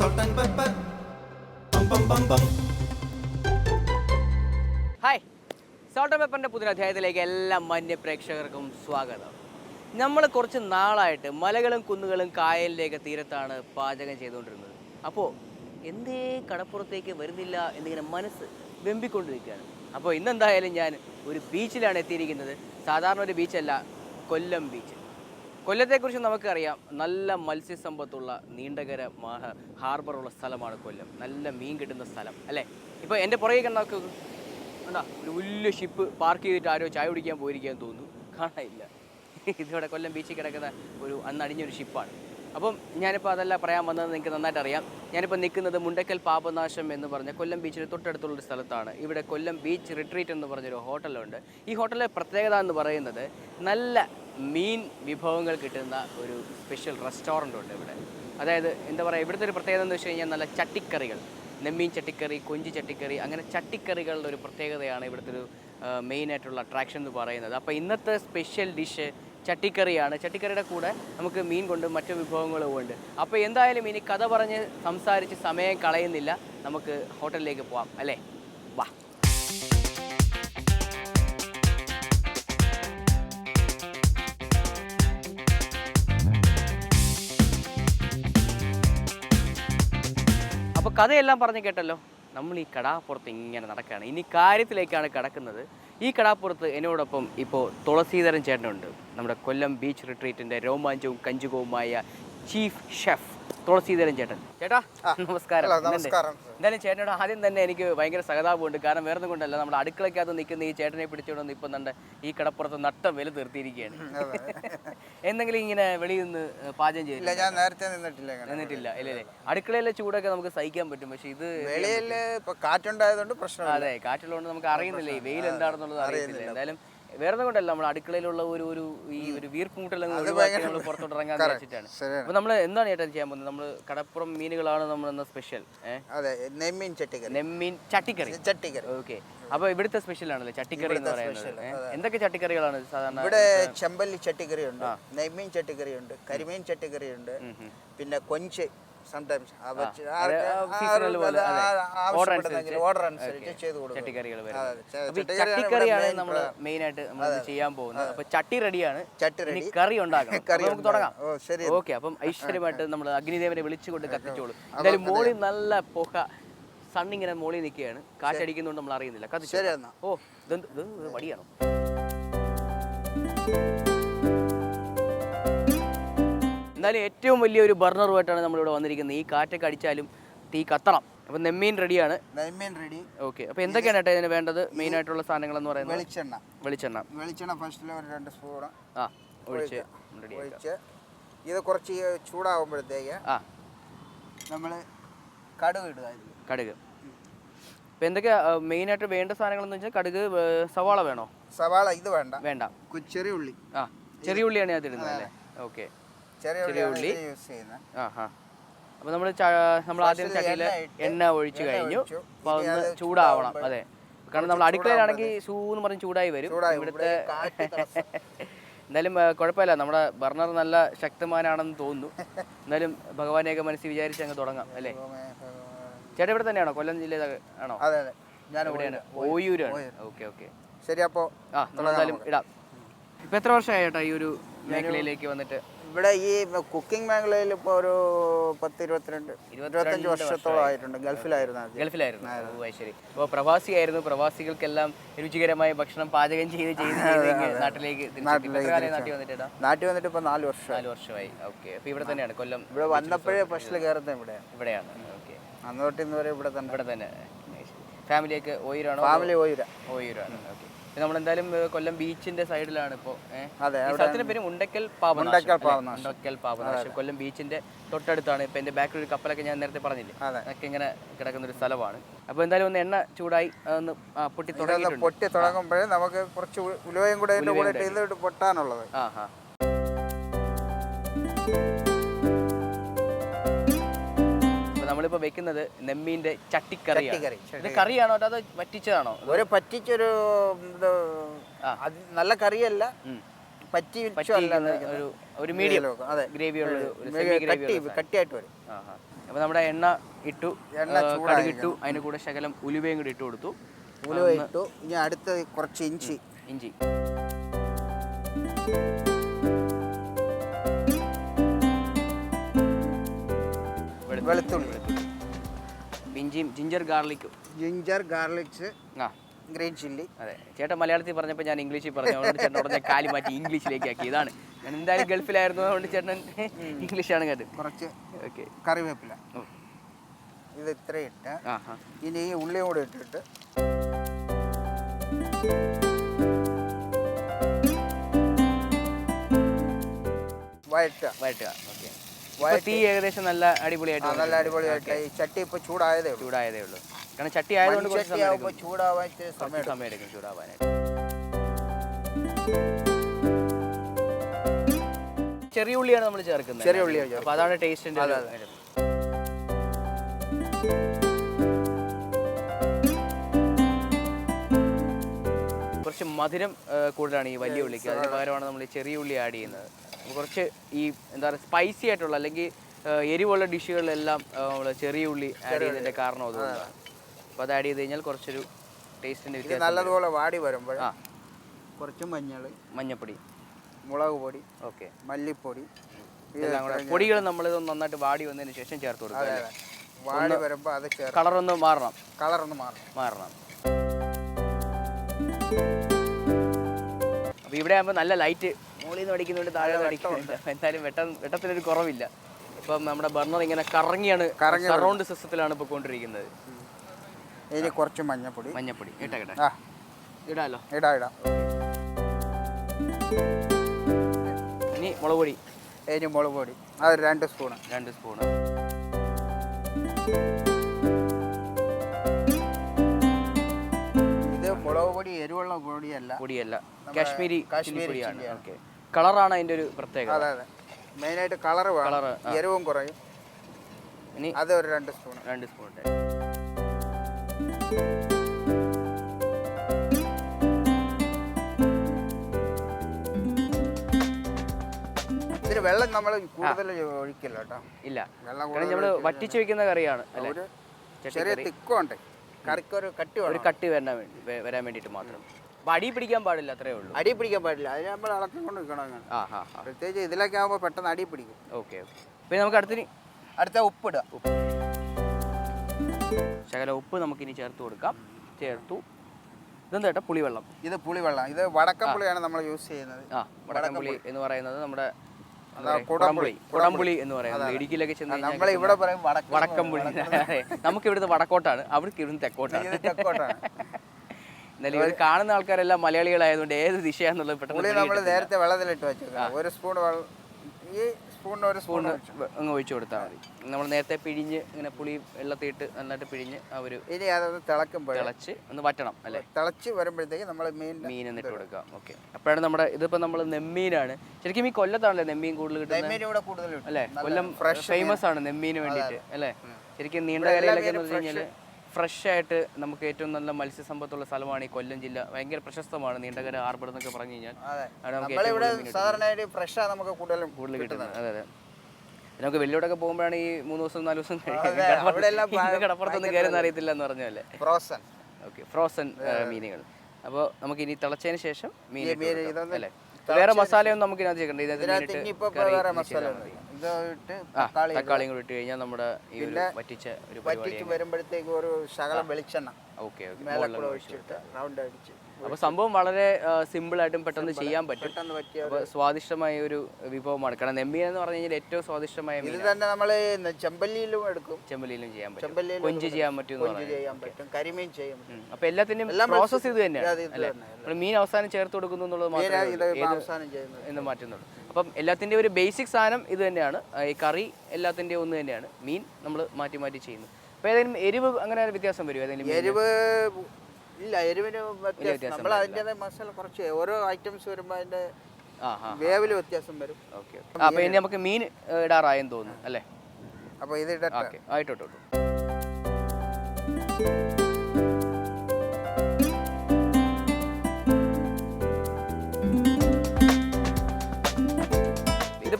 salt and pepper. Bum bum bum bum. Hi salt പെപ്പറിന്റെ പുതിയ അധ്യായത്തിലേക്ക് എല്ലാ മാന്യ പ്രേക്ഷകർക്കും സ്വാഗതം. നമ്മൾ കുറച്ച് നാളായിട്ട് മലകളും കുന്നുകളും കായലിലേക്ക് തീരത്താണ് പാചകം ചെയ്തുകൊണ്ടിരുന്നത്. അപ്പോൾ എന്തേ കടപ്പുറത്തേക്ക് വരുന്നില്ല എന്നിങ്ങനെ മനസ്സ് വെമ്പിക്കൊണ്ടിരിക്കുകയാണ്. അപ്പോൾ ഇന്നെന്തായാലും ഞാൻ ഒരു ബീച്ചിലാണ് എത്തിയിരിക്കുന്നത്. സാധാരണ ഒരു ബീച്ചല്ല കൊല്ലം ബീച്ച് കൊല്ലത്തെക്കുറിച്ച് നമുക്കറിയാം. നല്ല മത്സ്യസമ്പത്തുള്ള നീണ്ടകര മാഹ ഹാർബറുള്ള സ്ഥലമാണ് കൊല്ലം. നല്ല മീൻ കിട്ടുന്ന സ്ഥലം അല്ലേ? ഇപ്പോൾ എന്റെ പുറകെ കണ്ടൊക്കെ കണ്ടാ? ഒരു വലിയ ഷിപ്പ് പാർക്ക് ചെയ്തിട്ട് ആരോ ചായ കുടിക്കാൻ പോയിരിക്കാൻ തോന്നുന്നു. കാണാനില്ല. ഇതിവിടെ കൊല്ലം ബീച്ചിൽ കിടക്കുന്ന ഒരു അന്നടിഞ്ഞൊരു ഷിപ്പാണ് അപ്പം ഞാനിപ്പോൾ അതല്ല പറയാൻ വന്നത് നിങ്ങൾക്ക് നന്നായിട്ട് അറിയാം. ഞാനിപ്പോൾ നിൽക്കുന്നത് മുണ്ടക്കൽ പാപനാശം എന്ന് പറഞ്ഞ കൊല്ലം ബീച്ചിന് തൊട്ടടുത്തുള്ളൊരു സ്ഥലത്താണ്. ഇവിടെ കൊല്ലം ബീച്ച് റിട്രീറ്റ് എന്ന് പറഞ്ഞൊരു ഹോട്ടലുണ്ട് ഈ ഹോട്ടലിലെ പ്രത്യേകത എന്ന് പറയുന്നത് നല്ല മീൻ വിഭവങ്ങൾ കിട്ടുന്ന ഒരു സ്പെഷ്യൽ റെസ്റ്റോറന്റ് ഉണ്ട് ഇവിടെ. അതായത് എന്താ പറയുക ഇവിടുത്തെ ഒരു പ്രത്യേകത എന്ന് വെച്ച് കഴിഞ്ഞാൽ നല്ല ചട്ടിക്കറികൾ. നെമ്മീൻ ചട്ടിക്കറി കൊഞ്ച് ചട്ടിക്കറി അങ്ങനെ ചട്ടിക്കറികളുടെ ഒരു പ്രത്യേകതയാണ് ഇവിടുത്തെ ഒരു മെയിൻ ആയിട്ടുള്ള അട്രാക്ഷൻ എന്ന് പറയുന്നത്. അപ്പോൾ ഇന്നത്തെ സ്പെഷ്യൽ ഡിഷ് ചട്ടിക്കറിയാണ്. ചട്ടിക്കറിയുടെ കൂടെ നമുക്ക് മീൻ കൊണ്ട് മറ്റു വിഭവങ്ങളും ഉണ്ട്. അപ്പോൾ എന്തായാലും ഇനി കഥ പറഞ്ഞ് സംസാരിച്ച് സമയം കളയുന്നില്ല. നമുക്ക് ഹോട്ടലിലേക്ക് പോവാം. അല്ലേ? വാ. കഥയെല്ലാം പറഞ്ഞു കേട്ടല്ലോ. നമ്മൾ ഈ കടാപ്പുറത്ത് ഇങ്ങനെ നടക്കുകയാണ്. ഇനി കാര്യത്തിലേക്കാണ് കിടക്കുന്നത്. ഈ കടാപ്പുറത്ത് എന്നോടൊപ്പം ഇപ്പോൾ തുളസീധരൻ ചേട്ടനുണ്ട്. നമ്മുടെ കൊല്ലം ബീച്ച് റിട്രീറ്റിന്റെ രോമാഞ്ചവും കഞ്ചുകവുമായ ചീഫ് ഷെഫ് തുളസീധരൻ ചേട്ടൻ. ചേട്ടാ നമസ്കാരം. എന്തായാലും ചേട്ടനോട് ആദ്യം തന്നെ എനിക്ക് ഭയങ്കര സഹതാപമുണ്ട്. കാരണം വേറെ കൊണ്ടല്ല നമ്മുടെ അടുക്കളയ്ക്കകത്ത് നിൽക്കുന്ന ഈ ചേട്ടനെ പിടിച്ചുകൊണ്ട് നമ്മുടെ ഈ കടപ്പുറത്ത് നട്ടം വില തീർത്തിയിരിക്കുകയാണ് എന്തെങ്കിലും ഇങ്ങനെ വെളിയിൽ നിന്ന് പാചകം ചെയ്തില്ല ഞാൻ നേരത്തെ നിന്നിട്ടില്ല നിന്നിട്ടില്ല. ഇല്ലേ ഇല്ലേ. അടുക്കളയിലെ ചൂടൊക്കെ നമുക്ക് സഹിക്കാൻ പറ്റും. പക്ഷെ ഇത് വെളിയിൽ കാറ്റുണ്ടായതുകൊണ്ട് പ്രശ്നം അതെ കാറ്റുള്ളതുകൊണ്ട് നമുക്ക് അറിയുന്നില്ല ഈ വെയിൽ എന്താണെന്നുള്ളത് അറിയത്തില്ല. എന്തായാലും വേറെ കൊണ്ടല്ല നമ്മൾ അടുക്കളയിലുള്ള ഒരു ഒരു ഈ ഒരു വീർപ്പൂട്ടെല്ലാം ഒഴിവാക്കി നമ്മൾ പുറത്തോട്ട് ഇറങ്ങാൻ വെച്ചിട്ടാണ് അപ്പൊ നമ്മൾ എന്താണ് ചേട്ടാ ചെയ്യാൻ പോകുന്നത്? നമ്മൾ കടപ്പുറം മീനുകളാണ് നമ്മൾ എന്ന സ്പെഷ്യൽ അതെ നെമ്മീൻ ചട്ടിക്കറി. നെമ്മീൻ ചട്ടിക്കറി. ചട്ടിക്കറി. ഓക്കെ. അപ്പൊ ഇവിടുത്തെ സ്പെഷ്യൽ ആണല്ലേ ചട്ടിക്കറി എന്ന് പറയുന്നത്? എന്തൊക്കെ ചട്ടിക്കറികളാണ് സാധാരണ ഇവിടെ ചെമ്പല്ലി ചട്ടിക്കറി ഉണ്ട് നെയ്മീൻ ചട്ടിക്കറി ഉണ്ട് കരിമീൻ ചട്ടിക്കറി ഉണ്ട് പിന്നെ കൊഞ്ച്. സംടൈംസ്. ഓർഡർ അനുസരിച്ച് ചെയ്ത് കൊടുക്കും. ചട്ടിക്കറികൾ ചട്ടിക്കറിയാണ് നമ്മൾ മെയിൻ ആയിട്ട് നമ്മൾ ചെയ്യാൻ പോകുന്നത്. അപ്പൊ ചട്ടി റെഡിയാണ്. ചട്ടി. കറി ഉണ്ടാക്കണം. കറി അപ്പൊ നമുക്ക് തുടങ്ങാം. ശരി. ഓക്കെ അപ്പം ഐശ്വര്യമായിട്ട് നമ്മൾ അഗ്നിദേവനെ വിളിച്ചുകൊണ്ട് കത്തിച്ചോളൂ. എന്തായാലും മോളി നല്ല പുക സണ്ണിങ്ങനെ മോളി നിൽക്കുകയാണ്. കാറ്റടിക്കുന്നതുകൊണ്ട് നമ്മൾ അറിയുന്നില്ല കത്തിച്ചു. ഓ ഇത് വടിയാണോ? എന്നാലും ഏറ്റവും വലിയൊരു ബർണറുമായിട്ടാണ് നമ്മളിവിടെ വന്നിരിക്കുന്നത്. ഈ കാറ്റൊക്കെ അടിച്ചാലും തീ കത്തണം. അപ്പം നെമ്മീൻ റെഡിയാണ്. നെമ്മീൻ റെഡി. ഓക്കെ. അപ്പോൾ എന്തൊക്കെയാണ് ഏട്ടാ ഇതിന് വേണ്ടത്? മെയിൻ ആയിട്ടുള്ള സാധനങ്ങൾ എന്ന് പറയുന്നത്? വെളിച്ചെണ്ണ. വെളിച്ചെണ്ണ. വെളിച്ചെണ്ണ ഫസ്റ്റിൽ ഒരു രണ്ട് സ്പൂൺ ആ ഒഴിച്ച് ഒഴിച്ച്. ഇത് കുറച്ച് ചൂടാകുമ്പോഴത്തേക്ക് ആ. നമ്മൾ കടുക് ഇടുക കടുക്. അപ്പോൾ എന്തൊക്കെയാ മെയിനായിട്ട് വേണ്ട സാധനങ്ങൾ എന്ന് വെച്ചാൽ കടുക് സവാള വേണോ? സവാള ഇത് വേണ്ട. വേണ്ട. ചെറിയ ഉള്ളി. ആ ചെറിയ ഉള്ളിയാണ് ഞാൻ ഇടുന്നത് അല്ലേ? ഓക്കെ. ചെറിയ ഉള്ളി. യൂസ് ചെയ്യുന്നത് ആ ഹാ അപ്പോൾ നമ്മൾ നമ്മൾ ആദ്യം ചട്ടിയിൽ എണ്ണ ഒഴിച്ചു കഴിഞ്ഞു. അപ്പൊ അപ്പോൾ ഒന്ന് ചൂടാവണം. അതെ. കാരണം നമ്മൾ അടുക്കളയിലാണെങ്കിൽ സൂ എന്ന് പറഞ്ഞ് ചൂടായി വരും. ഇവിടുത്തെ. എന്തായാലും കുഴപ്പമില്ല. നമ്മുടെ ബർണർ നല്ല ശക്തമാനാണെന്ന് തോന്നുന്നു. എന്നാലും ഭഗവാനെയൊക്കെ മനസ്സിൽ വിചാരിച്ച് അങ്ങ് തുടങ്ങാം അല്ലേ? ചേട്ടാ ഇവിടെ തന്നെയാണോ? കൊല്ലം ജില്ലയിൽ ആണോ? ഞാൻ ഓയൂരാണ് ഓക്കെ ഓക്കെ. ശരി അപ്പോൾ ആ നമ്മളെന്തായാലും ഇടാം. ഇപ്പം എത്ര വർഷമായി ചേട്ടാ ഈ ഒരു മേഖലയിലേക്ക് വന്നിട്ട്? ഇവിടെ ഈ കുക്കിംഗ് മേഖലയിൽ ഇപ്പോൾ ഒരു പത്ത് ഇരുപത്തിരണ്ട് ഇരുപത്തിരണ്ട് വർഷത്തോളം ആയിട്ടുണ്ട്. ഗൾഫിലായിരുന്നു ഗൾഫിലായിരുന്നു. ശരി. അപ്പോൾ പ്രവാസിയായിരുന്നു. പ്രവാസികൾക്കെല്ലാം രുചികരമായ ഭക്ഷണം പാചകം ചെയ്ത് ചെയ്ത് നാട്ടിലേക്ക്. എത്ര നാട്ടിൽ വന്നിട്ടാ ഇപ്പോൾ നാല് വർഷം നാല് വർഷമായി. ഓക്കെ. അപ്പോൾ ഇവിടെ തന്നെയാണ്. കൊല്ലം ഇവിടെ വന്നപ്പോഴേ ഫസ്റ്റിൽ കയറുന്നത് ഇവിടെ ഇവിടെയാണ്. ഓക്കെ. അന്ന് തൊട്ട് ഇന്ന് വരെ ഇവിടെ തന്നെ. ഇവിടെ തന്നെ. ഫാമിലിയൊക്കെ ഓയിരാണോ ഫാമിലി ഓയിര ഓയിരാണ് ഓക്കെ. നമ്മളെന്തായാലും എന്തായാലും കൊല്ലം ബീച്ചിന്റെ സൈഡിലാണ് ഇപ്പോ സ്ഥലത്തിന്റെ പേര് മുണ്ടക്കൽ പാവന പാപനാശം. കൊല്ലം ബീച്ചിന്റെ തൊട്ടടുത്താണ്. ഇപ്പൊ എന്റെ ബാക്കിൽ ഒരു കപ്പലൊക്കെ ഞാൻ നേരത്തെ പറഞ്ഞില്ലേ. അതൊക്കെ ഇങ്ങനെ കിടക്കുന്ന ഒരു സ്ഥലമാണ്. അപ്പൊ എന്തായാലും ഒന്ന് എണ്ണ ചൂടായി ഒന്ന് പൊട്ടി പൊട്ടി തുടങ്ങുമ്പോഴേ നമുക്ക് കുറച്ച് ഉലുവയും കൂടെ പൊട്ടാനുള്ളത് കൂടെ Thank you പൊട്ടാനുള്ളത്. ആ നമ്മളിപ്പോൾ വെക്കുന്നത് നെമ്മീന്റെ ചട്ടിക്കറിയാണ്. ചട്ടിക്കറി, ഇത് കറിയാണോ അതോ പറ്റിച്ചതാണോ? ഒരു പറ്റിച്ചൊരു ഇത് ആ. അത് നല്ല കറിയല്ല ഉം. പറ്റി പറ്റിയിരിക്കുന്ന ഒരു ഒരു മീഡിയം അതെ. ഗ്രേവി ഉള്ള ഒരു കട്ടി കട്ടിയായിട്ട് വരും. ആഹാ. അപ്പോൾ നമ്മുടെ എണ്ണ ഇട്ടു എണ്ണ ആ, ചൂടായി കടുകിട്ടു അതിന് കൂടെ ശകലം ഉലുവയും കൂടി ഇട്ട് കൊടുത്തു. ഉലുവ ഇട്ടു. ഇനി അടുത്ത കുറച്ച് ഇഞ്ചി. ഇഞ്ചി. വെളുത്തുള്ളി. ഇഞ്ചിയും ജിഞ്ചർ ഗാർലിക്കും. ജിഞ്ചർ ഗാർലിക്സ് ആ. Green chilli. അതെ. ചേട്ടൻ മലയാളത്തിൽ പറഞ്ഞപ്പോൾ ഞാൻ ഇംഗ്ലീഷിൽ പറഞ്ഞു. അതുകൊണ്ട് ചേട്ടൻ ഉടനെ കാലി മാറ്റി ഇംഗ്ലീഷിലേക്ക് ആക്കി. ഇതാണ്. ഞാൻ എന്തായാലും ഗൾഫിലായിരുന്നു. അതുകൊണ്ട് ചേട്ടൻ ഇംഗ്ലീഷാണ് കേട്ടത്. കുറച്ച് ഓക്കെ. കറിവേപ്പില. ഇത് ഇത്ര ഇട്ട് ആ ഹാ ഇനി ഈ ഉള്ളിയും കൂടെ ഇട്ടിട്ട് വഴറ്റുക. വഴറ്റുക. ഓക്കെ. തീ ഏകദേശം നല്ല അടിപൊളിയായിട്ട് നല്ല അടിപൊളിയായിട്ട്. ഈ ചട്ടി ഇപ്പൊ ചൂടായതേ ഉള്ളൂ. ചൂടായതേ ഉള്ളൂ. കാരണം ചട്ടി ആയതുകൊണ്ട് ചട്ടി എടുക്കും. ചൂടാവാൻ സമയം സമയം എടുക്കും ചൂടാവാനായിട്ട്. ചെറിയ ഉള്ളിയാണ് നമ്മൾ ചേർക്കുന്നത്. ചെറിയ ഉള്ളിയാണ് അപ്പൊ അതാണ് ടേസ്റ്റിന്റെ. കുറച്ച് മധുരം കൂടുതലാണ് ഈ വലിയ ഉള്ളിക്ക്. അതിന് പകരമാണ് നമ്മൾ ചെറിയ ഉള്ളി ആഡ് ചെയ്യുന്നത്. കുറച്ച് ഈ എന്താ പറയുക സ്പൈസി ആയിട്ടുള്ള അല്ലെങ്കിൽ എരിവുള്ള ഡിഷുകളിലെല്ലാം നമ്മൾ ചെറിയ ഉള്ളി ആഡ് ചെയ്തതിന്റെ കാരണം അതുകൊണ്ടാണ്. അപ്പോൾ അത് ആഡ് ചെയ്ത് കഴിഞ്ഞാൽ കുറച്ചൊരു ടേസ്റ്റിന്റെ ഇത് വ്യത്യാസം നല്ലതുപോലെ വാടി വരുമ്പോൾ ആ. കുറച്ച് മഞ്ഞൾ മഞ്ഞപ്പൊടി. മുളക് പൊടി ഓക്കെ. മല്ലിപ്പൊടി ഇതെല്ലാം കൂടെ പൊടികൾ നമ്മൾ ഇത് നന്നായിട്ട് വാടി വന്നതിന് ശേഷം ചേർത്ത് കൊടുക്കുക. വാടി വരുമ്പോൾ അത് കളറൊന്ന് മാറണം. കളറൊന്ന് മാറണം. മാറണം. അപ്പോൾ ഇവിടെ ആകുമ്പോൾ നല്ല ലൈറ്റ് മുകളിൽ നിന്ന് അടിക്കുന്നുണ്ട് താഴെ നിന്ന് അടിക്കുന്നുണ്ട്. എന്തായാലും വെട്ടം വെട്ടത്തിനൊരു കുറവില്ല. ഇപ്പം നമ്മുടെ ബർണർ ഇങ്ങനെ കറങ്ങിയാണ് സറൗണ്ട് സിസ്റ്റത്തിലാണ് ഇപ്പോൾ കൊണ്ടിരിക്കുന്നത്. ഇനി കുറച്ച് മഞ്ഞപ്പൊടി. മഞ്ഞപ്പൊടി. ഇട്ടാ കേട്ടാ ആ. ഇടാലോ? ഇടാ ഇടാം. ഇനി മുളക് പൊടി. ഇനി മുളക് പൊടി. അത് രണ്ട് സ്പൂണ്. രണ്ട് സ്പൂണ്. ഇത് മുളക് പൊടി എരിവുള്ള പൊടിയല്ല. പൊടിയല്ല. കാശ്മീരി കാശ്മീരി പൊടിയാണ് ഓക്കെ. കളറാണ് അതിന്റെ ഒരു പ്രത്യേകത. അതെ അതെ. മെയിനായിട്ട് കളർ വേണം. കളറ്, ആ. എരിവും കുറയും. ഇനി അത് ഒരു രണ്ട് സ്പൂൺ രണ്ട് സ്പൂൺ ഇട്ടേ. ഇതിന് വെള്ളം നമ്മൾ കൂടുതൽ ഒഴിക്കില്ല കേട്ടോ. ഇല്ല. വെള്ളം കാരണം നമ്മൾ വറ്റിച്ച് വെക്കുന്ന കറിയാണ് അല്ലേ? ഒരു ചെറിയ തിക്കുണ്ട് കറിക്ക് ഒരു കട്ടി ഒരു വേണം. കട്ടി വരാൻ വേണ്ടി വ- വരാൻ വേണ്ടിയിട്ട് മാത്രം. അപ്പം അടി പിടിക്കാൻ പാടില്ല അത്രേ ഉള്ളൂ. അടി പിടിക്കാൻ പാടില്ല. അതിന് നമ്മൾ അളക്കിക്കൊണ്ട് വെക്കണം നിൽക്കണം അങ്ങനെ. ആ ഹാ ഹാ പ്രത്യേകിച്ച് ഇതിലൊക്കെ ആകുമ്പോൾ പെട്ടെന്ന് അടി പിടിക്കും. Okay okay. പിന്നെ നമുക്ക് അടുത്തിന് അടുത്ത ഉപ്പ് ഉപ്പിടുക ശകല ഉപ്പ് നമുക്ക് ഇനി ചേർത്ത് കൊടുക്കാം. ചേർത്തു. ഇതെന്താ ചേട്ടാ? പുളിവെള്ളം. ഇത് പുളിവെള്ളം. ഇത് വടക്കം പുളിയാണ് നമ്മൾ യൂസ് ചെയ്യുന്നത്. ആ വടക്കംപുളി എന്ന് പറയുന്നത് നമ്മുടെ കുടംപുളി. കുടംപുളി എന്ന് പറയുന്നത്. ഇടുക്കിയിലൊക്കെ ചെന്ന് നമ്മൾ ഇവിടെ പറയും വടക്കം വടക്കംപുളി നമുക്ക് ഇവിടുന്ന് വടക്കോട്ടാണ്. അവർക്ക് ഇവിടുന്ന് തെക്കോട്ടാണ്. തെക്കോട്ടാണ്. ഇവർ കാണുന്ന ആൾക്കാരെല്ലാം മലയാളികളായതുകൊണ്ട് ഏത് ദിശയാന്നുള്ളത് പെട്ടെന്ന് നമ്മൾ നേരത്തെ വെള്ളത്തിലിട്ട് വെച്ചു ഒരു സ്പൂൺ ഈ സ്പൂണിന് ഒരു സ്പൂൺ അങ്ങ് ഒഴിച്ചു കൊടുത്താൽ മതി. നമ്മൾ നേരത്തെ പിഴിഞ്ഞ് ഇങ്ങനെ പുളി വെള്ളത്തിയിട്ട് നന്നായിട്ട് പിഴിഞ്ഞ് ആ ഒരു ഇനി അതൊന്ന് തിളക്കുമ്പോൾ തിളച്ച് ഒന്ന് വറ്റണം അല്ലേ? തിളച്ച് വരുമ്പോഴത്തേക്ക് നമ്മൾ മീൻ മീൻ എന്നിട്ട് കൊടുക്കാം. ഓക്കെ. അപ്പോഴാണ് നമ്മുടെ ഇതിപ്പോൾ നമ്മൾ നെമ്മീനാണ്. ശരിക്കും ഈ കൊല്ലത്താണല്ലേ നെമ്മീൻ കൂടുതൽ കിട്ടുന്നത്? അല്ലേ? കൊല്ലം ഫ്രഷ് ഫേമസ് ആണ് നെമ്മീന് വേണ്ടിയിട്ട് അല്ലേ? ശരിക്കും നീണ്ട കരയിലൊക്കെ എന്ന് വെച്ച് കഴിഞ്ഞാൽ ഫ്രഷ് ആയിട്ട് നമുക്ക് ഏറ്റവും നല്ല മത്സ്യസമ്പത്തുള്ള സ്ഥലമാണ് ഈ കൊല്ലം ജില്ല. ഭയങ്കര പ്രശസ്തമാണ് നീണ്ടകര ഹാർബർ എന്നൊക്കെ പറഞ്ഞു കഴിഞ്ഞാൽ. സാധാരണയായിട്ട് ഫ്രഷാണ് നമുക്ക് കൂടുതലും കൂടുതൽ കിട്ടുന്നത്. അതെ അതെ. നമുക്ക് വെള്ളിയോടൊക്കെ പോകുമ്പോഴാണ് ഈ മൂന്ന് ദിവസം നാല് ദിവസം കടപ്പുറത്തൊന്നും കയറുന്ന അറിയത്തില്ല എന്ന് പറഞ്ഞല്ലേ ഫ്രോസൺ. ഓക്കെ ഫ്രോസൺ മീനുകൾ. അപ്പോൾ നമുക്ക് ഇനി തിളച്ചതിന് ശേഷം മീൻ അല്ലേ? വേറെ മസാലയൊന്നും നമുക്ക് ഇതിനകത്ത് ചേർക്കണ്ട ഇതിനകത്ത് വേറെ മസാല മതി. ഇത് ഇട്ട് തക്കാളി തക്കാളിയും കൂടി ഇട്ട് കഴിഞ്ഞാൽ നമ്മുടെ ഈ ഒരു വറ്റിച്ച ഒരു വറ്റിച്ച് വരുമ്പോഴത്തേക്ക് ഒരു ശകലം വെളിച്ചെണ്ണ. ഓക്കെ മേലെ ഒഴിച്ചിട്ട് റൗണ്ട് അടിച്ച് അപ്പോൾ സംഭവം വളരെ സിമ്പിൾ ആയിട്ടും പെട്ടെന്ന് ചെയ്യാൻ പറ്റും. പറ്റിയ സ്വാദിഷ്ടമായ ഒരു വിഭവമാണ്. കാരണം നെമ്മീൻ എന്ന് പറഞ്ഞു കഴിഞ്ഞാൽ ഏറ്റവും സ്വാദിഷ്ടമായ ഇത് തന്നെ നമ്മൾ ചെമ്പല്ലിയിലും എടുക്കും. ചെമ്പലിയിലും ചെയ്യാൻ പറ്റും. ചെമ്പല്ലിയിലും കൊഞ്ച് ചെയ്യാൻ പറ്റും ചെയ്യാൻ പറ്റും. കരിമീൻ ചെയ്യാൻ പറ്റും. അപ്പോൾ എല്ലാത്തിന്റെയും എല്ലാം പ്രോസസ്സ് ഇത് തന്നെയാണ് മീൻ അവസാനം ചേർത്ത് കൊടുക്കുന്നു എന്നുള്ളത് മാത്രമേ എന്ന് മാറ്റുന്നുള്ളൂ. അപ്പം എല്ലാത്തിന്റെ ഒരു ബേസിക് സാധനം ഇത് തന്നെയാണ്. ഈ കറി എല്ലാത്തിന്റെ ഒന്ന് തന്നെയാണ്. മീൻ നമ്മൾ മാറ്റി മാറ്റി ചെയ്യുന്നു. അപ്പോൾ ഏതെങ്കിലും എരിവ് അങ്ങനെ വ്യത്യാസം വരും ഏതെങ്കിലും എരിവ് ഇല്ല എരിവിന് വ്യത്യാസം. നമ്മൾ അതിന്റെതായ മസാല കുറച്ച് ഓരോ ഐറ്റംസ് വരുമ്പോൾ അതിന്റെ വേവിൽ വ്യത്യാസം വരും. ഓക്കെ അപ്പോൾ ഇനി നമുക്ക് മീൻ ഇടാറായെന്ന് തോന്നുന്നു അല്ലേ? അപ്പോൾ ഇത് ഓക്കെ ആയിട്ടോട്ടോ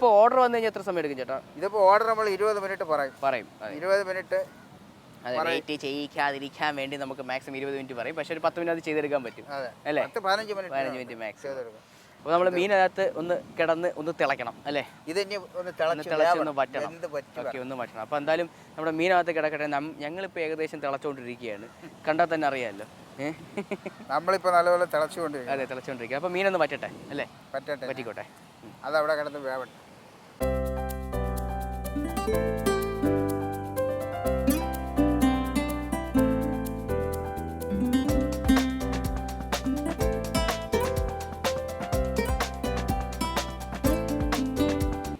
ഇതിപ്പോൾ ഓർഡർ വന്നു കഴിഞ്ഞാൽ എത്ര സമയം എടുക്കും ചേട്ടാ? ഇതിപ്പോൾ ഓർഡർ നമ്മൾ ഇരുപത് മിനിറ്റ് പറയും. പറയും ഇരുപത് മിനിറ്റ് വെയിറ്റ് ചെയ്യിക്കാതിരിക്കാൻ വേണ്ടി നമുക്ക് മാക്സിമം ഇരുപത് മിനിറ്റ് പറയും. പക്ഷെ ഒരു പത്ത് മിനിറ്റ് അത് ചെയ്തെടുക്കാൻ പറ്റും. അല്ലേ? പതിനഞ്ച് മിനിറ്റ് പതിനഞ്ച് മിനിറ്റ് മാക്സിമം അപ്പൊ അപ്പോൾ നമ്മൾ മീനകത്ത് ഒന്ന് കിടന്ന് ഒന്ന് തിളക്കണം അല്ലേ? ഇത് ഒന്ന് തിളച്ച് ഒന്ന്. വറ്റണം. ഓക്കെ ഒന്ന് വറ്റണം. അപ്പോൾ എന്തായാലും നമ്മുടെ മീനകത്ത് കിടക്കട്ടെ. ഞങ്ങളിപ്പോൾ ഏകദേശം തിളച്ചുകൊണ്ടിരിക്കുകയാണ് കണ്ടാൽ തന്നെ അറിയാമല്ലോ നമ്മളിപ്പോ നമ്മളിപ്പോൾ നല്ലപോലെ തിളച്ചുകൊണ്ടിരിക്കും അതെ തിളച്ചുകൊണ്ടിരിക്കുക അപ്പോൾ മീനൊന്ന് വറ്റട്ടെ അല്ലേ? പറ്റട്ടെ പറ്റിക്കോട്ടെ. അതവിടെ കിടന്ന് വേവട്ടെ.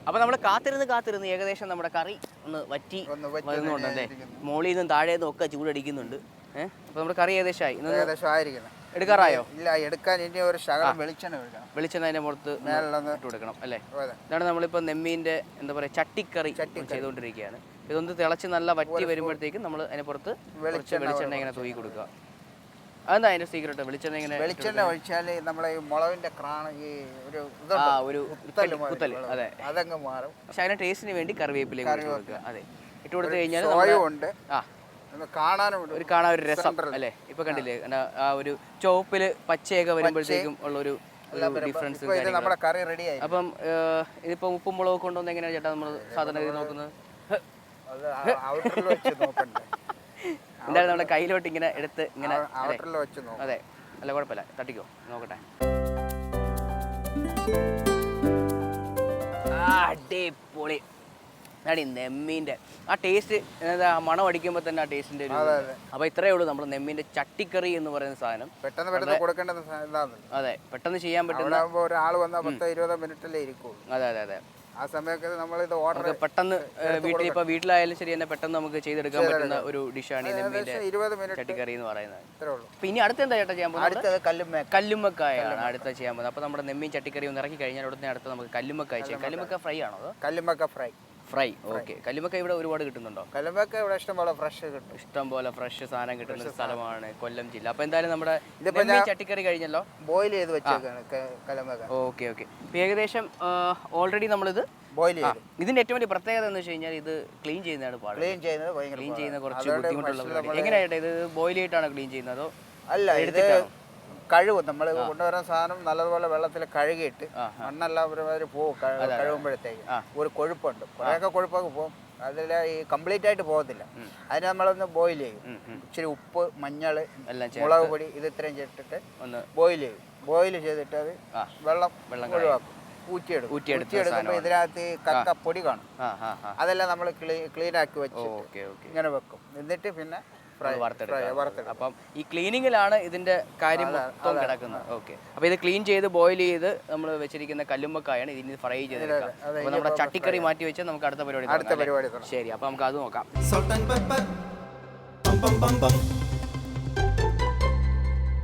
അപ്പോൾ നമ്മൾ കാത്തിരുന്ന് കാത്തിരുന്ന് ഏകദേശം നമ്മുടെ കറി ഒന്ന് വറ്റി വരുന്നുണ്ടല്ലേ. മുകളിൽ നിന്നും താഴെ നിന്നും ഒക്കെ ചൂടടിക്കുന്നുണ്ട്. ഏഹ് അപ്പോൾ നമ്മുടെ കറി ഏകദേശമായി ഏകദേശം ആയിരിക്കണം എടുക്കാറായോ? ഇല്ല എടുക്കാൻ ഇനി ഒരു ശകലം വെളിച്ചെണ്ണ ഒഴിക്കണം. വെളിച്ചെണ്ണ അതിന്റെ പുറത്ത് മേലൊന്ന് ഇട്ട് കൊടുക്കണം അല്ലേ? അതെ. ഇതാണ് നമ്മളിപ്പോൾ നെമ്മീന്റെ എന്താ പറയുക ചട്ടിക്കറി ചെയ്തുകൊണ്ടിരിക്കുകയാണ്. ഇതൊന്ന് തിളച്ച് നല്ല വറ്റി വരുമ്പോഴത്തേക്കും നമ്മൾ അതിന് പുറത്ത് കുറച്ച് വെളിച്ചെണ്ണ ഇങ്ങനെ തൂക്കി കൊടുക്കുക. അതെന്താ അതിന്റെ സീക്രട്ട് വെളിച്ചെണ്ണ ഇങ്ങനെ വെളിച്ചെണ്ണ ഒഴിച്ചാൽ നമ്മളെ ഈ മുളകിന്റെ ക്രാണ് ഈ ഒരു ആ ഇതുണ്ട് ഒരു കുത്തൽ മാതിരി. അതെ. അതങ്ങ് മാറും. പക്ഷെ ടേസ്റ്റിന് വേണ്ടി കറിവേപ്പിലേക്ക് കൊടുക്കുക. അതെ. ഇട്ട് കൊടുത്തു കഴിഞ്ഞാൽ സോയും ഉണ്ട് ആ. കാണാനും ഒരു കാണാൻ ഒരു രസം അല്ലേ? ഇപ്പൊ കണ്ടില്ലേ? ആ ഒരു ചുവപ്പിൽ പച്ചയൊക്കെ വരുമ്പോഴത്തേക്കും ഉള്ള ഒരു ഡിഫറൻസ് അപ്പം ഇതിപ്പോ ഉപ്പും മുളക് കൊണ്ടുവന്ന് എങ്ങനെയാ ചേട്ടാ നമ്മൾ സാധാരണ രീതി നോക്കുന്നത്? എന്തായാലും നമ്മുടെ കയ്യിലോട്ട് ഇങ്ങനെ എടുത്ത് ഇങ്ങനെ അതെ. അല്ല കുഴപ്പമില്ല. തട്ടിക്കോ. നോക്കട്ടെ. അടിപൊളി. അടി നെമ്മീന്റെ. ആ ടേസ്റ്റ് എന്താ മണം അടിക്കുമ്പോൾ തന്നെ ആ ടേസ്റ്റിന്റെ ഒരു. അപ്പോൾ ഇത്രയേ ഉള്ളൂ നമ്മുടെ നെമ്മീന്റെ ചട്ടിക്കറി എന്ന് പറയുന്ന സാധനം. പെട്ടെന്ന് പെട്ടെന്ന് കൊടുക്കേണ്ട അതെ പെട്ടെന്ന് ചെയ്യാൻ പറ്റുന്ന ഒരാൾ വന്നാൽ പത്തോ ഇരുപതോ മിനിറ്റല്ലേ ഇരിക്കും അതെ അതെ അതെ. ആ സമയത്ത് നമ്മൾ ഇത് ഓർഡർ പെട്ടെന്ന് വീട്ടിൽ ഇപ്പൊ വീട്ടിലായാലും ശരി തന്നെ പെട്ടെന്ന് നമുക്ക് ചെയ്തെടുക്കാൻ പറ്റുന്ന ഒരു ഡിഷാണ് ഈ നെമ്മീന്റെ ചട്ടിക്കറി എന്ന് പറയുന്നത്. അപ്പോൾ അടുത്ത എന്താ ചേട്ടാ ചെയ്യാൻ പോകുന്നത്? കല്ലുമ്മക്കായാണ് അടുത്ത ചെയ്യാൻ പോകുന്നത്. അപ്പൊ നമ്മുടെ നെമ്മീൻ ചട്ടിക്കറി ഒന്ന് ഇറക്കി കഴിഞ്ഞാൽ ഉടനെ അടുത്ത് നമുക്ക് കല്ലുമ്മക്കായ ചെയ്യാം. കല്ലുമ്മക്ക ഫ്രൈ ആണോ കല്ലുമ്മക്ക ഫ്രൈ. Fry okay. കല്ലുമക്ക ഇവിടെ ഒരുപാട് കിട്ടുന്നുണ്ടോ? കല്ലുമക്ക ഇവിടെ ഇഷ്ടംപോലെ ഫ്രഷ് കിട്ടും. ഇഷ്ടംപോലെ ഫ്രഷ് സാധനം കിട്ടുന്ന സ്ഥലമാണ് കൊല്ലം ജില്ല. അപ്പൊ എന്തായാലും നമ്മുടെ ചട്ടിക്കറി കഴിഞ്ഞല്ലോ? ബോയിൽ ചെയ്ത് വെച്ചേക്കാണ് കല്ലുമ്മക്ക ഓക്കെ ഓക്കെ. ഏകദേശം ഓൾറെഡി നമ്മളിത് ബോയിൽ ചെയ്ത്. ഇതിന്റെ ഏറ്റവും വലിയ പ്രത്യേകത എന്ന് വെച്ച് കഴിഞ്ഞാൽ ഇത് ക്ലീൻ ചെയ്യുന്നതാണ് പാട്. ക്ലീൻ ചെയ്യുന്നത് ക്ലീൻ. ചെയ്യുന്ന കുറച്ച് ബുദ്ധിമുട്ടുള്ള എങ്ങനെയായിട്ട് ഇത്? ബോയിൽ ചെയ്തിട്ടാണ് ക്ലീൻ ചെയ്യുന്നത്? അതോ അല്ല ഇത്? കഴുകും. നമ്മൾ കൊണ്ടുവരാൻ സാധനം നല്ലതുപോലെ വെള്ളത്തിൽ കഴുകിയിട്ട് മണ്ണെല്ലാം ഒരുമാതിരി പോകും കഴു- കഴുകുമ്പോഴത്തേക്ക്. ഒരു കൊഴുപ്പുണ്ട്. കുറേയൊക്കെ കൊഴുപ്പൊക്കെ പോകും അതിൽ ഈ കംപ്ലീറ്റ് ആയിട്ട് പോകത്തില്ല. അതിന് നമ്മളൊന്ന് ബോയിൽ ചെയ്യും. ഇച്ചിരി ഉപ്പ് മഞ്ഞൾ മുളക് പൊടി ഇത് ഇത്രയും ചേർത്തിട്ട് ഒന്ന് ബോയിൽ ചെയ്യും. ബോയിൽ ചെയ്തിട്ട് അത്. വെള്ളം വെള്ളം ഒഴിവാക്കും. ഊറ്റിയെടുക്കും. ഊറ്റിയെടുക്കുമ്പോൾ ഇതിനകത്ത് കക്ക പൊടി കാണും. അതെല്ലാം നമ്മൾ ക്ലീൻ ആക്കി വെച്ച് ഇങ്ങനെ വെക്കും. എന്നിട്ട് പിന്നെ ഫ്രൈ വറുത്തെടുക്കാം അപ്പം ഈ ക്ലീനിങ്ങിലാണ് ഇതിന്റെ കാര്യം മൊത്തം കിടക്കുന്നത്. ഓക്കെ. അപ്പൊ ഇത് ക്ലീൻ ചെയ്ത് ബോയിൽ ചെയ്ത് നമ്മൾ വെച്ചിരിക്കുന്ന കല്ലുമ്മക്കായാണ് ഇതിന് ഫ്രൈ ചെയ്ത് അപ്പൊ നമ്മുടെ ചട്ടിക്കറി മാറ്റി വെച്ച് നമുക്ക് അടുത്ത പരിപാടി അടുത്ത പരിപാടി ശരി അപ്പൊ നമുക്ക് അത് നോക്കാം.